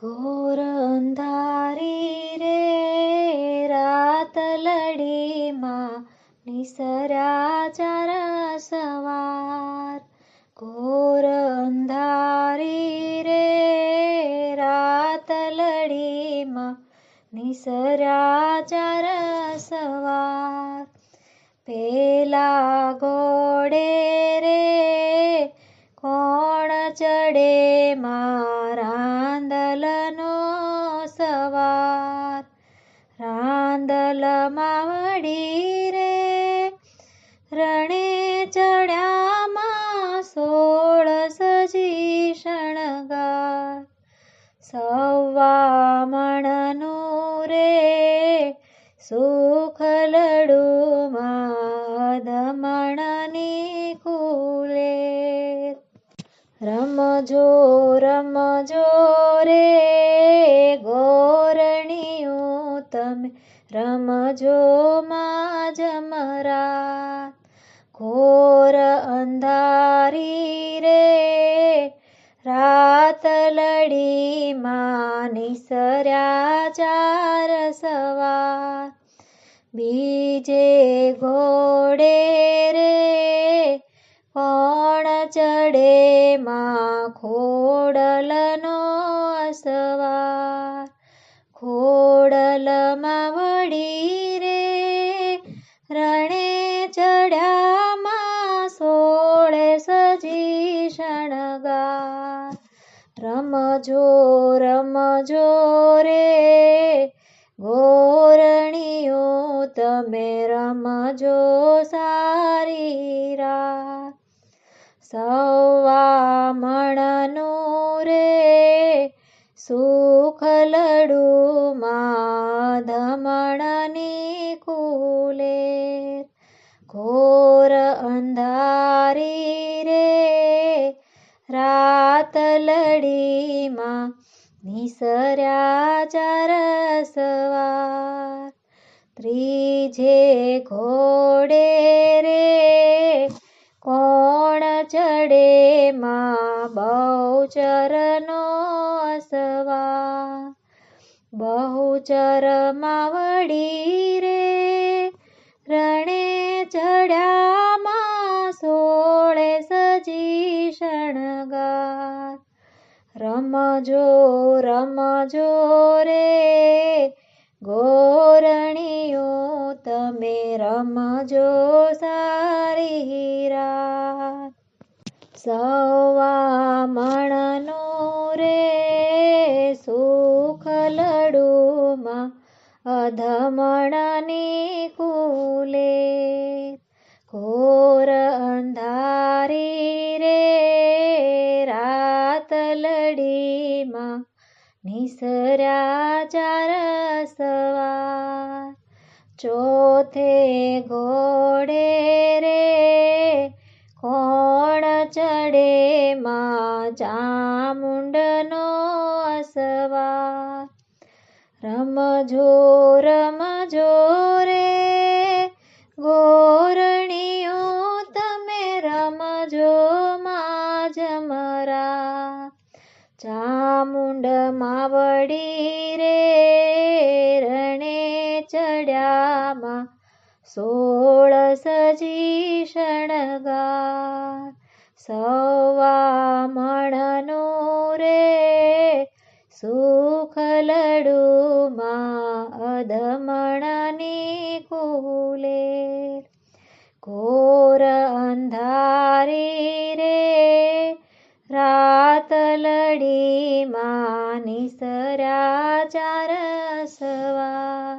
ઘોર અંધારી રે રાત લડીમાં નિસર્યા ચાર સવાર ઘોર અંધારી રે રાત લડીમાં નિસર્યા ચાર સવાર પેલા ગોડે રે કોણ ચડે રાંદલનો સવાર રાંદલમાં વળી રે રણે ચડ્યામાં સોળ સજી શણગાર સવા મણનું રે સુખ લડુમાં દમણની રમજો રમજો રે ગોરણિયું તમે રમજો માં જમરા ઘોર અંધારી રે, રાત લડી માની સર્યા ચાર સવાર. બીજે ઘોડે ખોડલનો અસવાર ખોડલમાં વળી રે, રણે ચડ્યામાં સોળે સજી શણગાર. રમજો રમજો રે, ગોરણીઓ, તમે રમજો સારી રા સવા સુખ લડુમાં ધમણની કુલે. ઘોર અંધારી રે, રાત લડીમાં નિસર્યા ચાર સવાર. ત્રીજે ઘોડે રે, કોણ ચડે માં બહુચરનો સવાર બહુચરમાં વળી રે રણે ચડ્યામાં સોળે સજી શણગાર રમજો રમજો રે ગોરણીઓ તમે રમજો સારી રા સવા મણનું અધમણની કુલે ઘોર અંધારી રે રાત લડીમાં નિસર્યા ચાર સવાર ચોથે ઘોડે રે કોણ ચડે માં ચામુંડનો સવાર રમજો રમજો રે. ગોરણીઓ, તમે રમજો માં જમરા ચામુંડમાં વળી રે, રણે ચડ્યામાં સોળ સજી શણગાર. સવા મણનો રે સુખ લડુમાં અધમણની કુલે ઘોર અંધારી રે રાત લડીમાં નિસર્યા ચાર સવાર